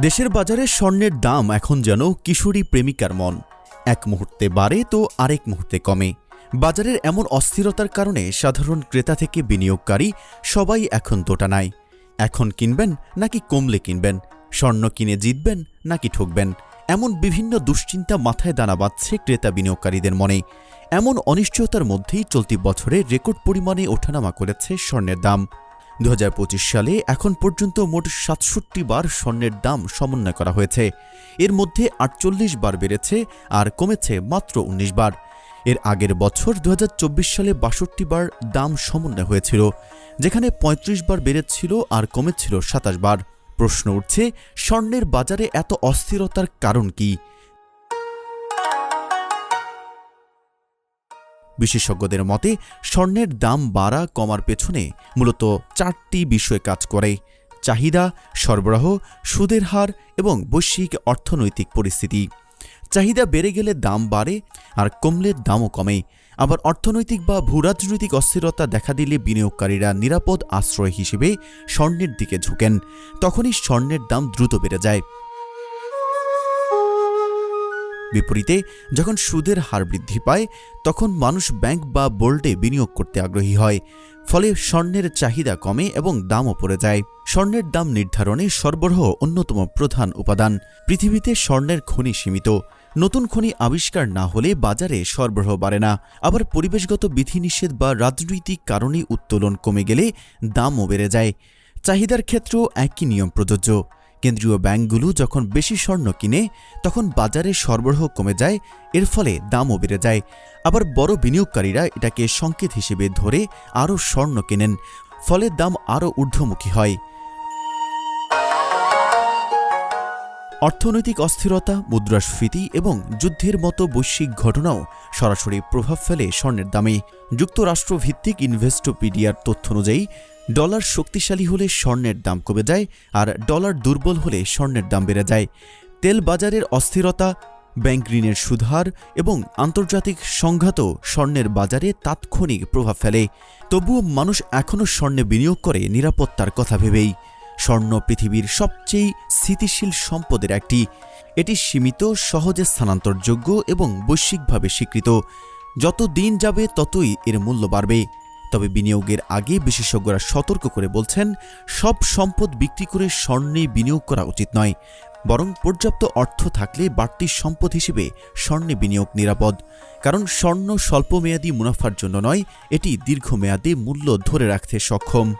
দেশের বাজারে স্বর্ণের দাম এখন যেন কিশোরী প্রেমিকার মন। এক মুহূর্তে বাড়ে তো আরেক মুহূর্তে কমে। বাজারের এমন অস্থিরতার কারণে সাধারণ ক্রেতা থেকে বিনিয়োগকারী সবাই এখন দোটানায়। এখন কিনবেন নাকি কমলে কিনবেন? স্বর্ণ কিনে জিতবেন নাকি ঠকবেন? এমন বিভিন্ন দুশ্চিন্তা মাথায় দানা বাঁধছে ক্রেতা বিনিয়োগকারীদের মনে। এমন অনিশ্চয়তার মধ্যেই চলতি বছরে রেকর্ড পরিমাণে ওঠানামা করেছে স্বর্ণের দাম। দু হাজার পঁচিশ সালে এখন পর্যন্ত মোট সাতষট্টি বার স্বর্ণের দাম সমন্বয় করা হয়েছে। এর মধ্যে আটচল্লিশ বার বেড়েছে আর কমেছে মাত্র ১৯ বার। এর আগের বছর দু হাজার চব্বিশ সালে বাষট্টি বার দাম সমন্বয় হয়েছিল, যেখানে ৩৫ বার বেড়েছিল আর কমেছিল সাতাশ বার। প্রশ্ন উঠছে, স্বর্ণের বাজারে এত অস্থিরতার কারণ কি? বিশেষজ্ঞদের মতে, স্বর্ণের দাম বাড়া কমার পেছনে মূলত চারটি বিষয় কাজ করে। চাহিদা, সরবরাহ, সুদের হার এবং বৈশ্বিক অর্থনৈতিক পরিস্থিতি। চাহিদা বেড়ে গেলে দাম বাড়ে আর কমলে দামও কমে। আবার অর্থনৈতিক বা ভূরাজনৈতিক অস্থিরতা দেখা দিলে বিনিয়োগকারীরা নিরাপদ আশ্রয় হিসেবে স্বর্ণের দিকে ঝুঁকেন। তখনই স্বর্ণের দাম দ্রুত বেড়ে যায়। বিপরীতে, যখন সুদের হার বৃদ্ধি পায়, তখন মানুষ ব্যাংক বা বোল্ডে বিনিয়োগ করতে আগ্রহী হয়। ফলে স্বর্ণের চাহিদা কমে এবং দামও পড়ে যায়। স্বর্ণের দাম নির্ধারণে সরবরাহ অন্যতম প্রধান উপাদান। পৃথিবীতে স্বর্ণের খনি সীমিত। নতুন খনি আবিষ্কার না হলে বাজারে সরবরাহ বাড়ে না। আবার পরিবেশগত বিধিনিষেধ বা রাজনৈতিক কারণে উত্তোলন কমে গেলে দামও বেড়ে যায়। চাহিদার ক্ষেত্রেও একই নিয়ম প্রযোজ্য। কেন্দ্রীয় ব্যাংকগুলো যখন বেশি স্বর্ণ কিনে, তখন বাজারে সরবরাহ কমে যায়, এর ফলে দামও বেড়ে যায়। আবার বড় বিনিয়োগকারীরা এটাকে সংকেত হিসেবে ধরে আরও স্বর্ণ কেনেন, ফলে দাম আরও ঊর্ধ্বমুখী হয়। অর্থনৈতিক অস্থিরতা, মুদ্রাস্ফীতি এবং যুদ্ধের মতো বৈশ্বিক ঘটনাও সরাসরি প্রভাব ফেলে স্বর্ণের দামে। যুক্তরাষ্ট্রভিত্তিক ইনভেস্টোপিডিয়ার তথ্য অনুযায়ী ডলার শক্তিশালী হলে স্বর্ণের দাম কমে যায় আর ডলার দুর্বল হলে স্বর্ণের দাম বেড়ে যায়। তেল বাজারের অস্থিরতা, ব্যাংক ঋণের সুধার এবং আন্তর্জাতিক সংঘাতও স্বর্ণের বাজারে তাৎক্ষণিক প্রভাব ফেলে। তবুও মানুষ এখনও স্বর্ণে বিনিয়োগ করে নিরাপত্তার কথা ভেবেই। স্বর্ণ পৃথিবীর সবচেয়ে স্থিতিশীল সম্পদের একটি। এটি সীমিত, সহজে স্থানান্তরযোগ্য এবং বৈশ্বিকভাবে স্বীকৃত। যত দিন যাবে ততই এর মূল্য বাড়বে। তবে বিনিয়োগের আগে বিশেষজ্ঞরা সতর্ক করে বলছেন, সব সম্পদ বিক্রি করে স্বর্ণে বিনিয়োগ করা উচিত নয়, বরং পর্যাপ্ত অর্থ থাকলে বাড়তি সম্পদ হিসেবে স্বর্ণে বিনিয়োগ নিরাপদ। কারণ স্বর্ণ স্বল্পমেয়াদী মুনাফার জন্য নয়, এটি দীর্ঘমেয়াদে মূল্য ধরে রাখতে সক্ষম।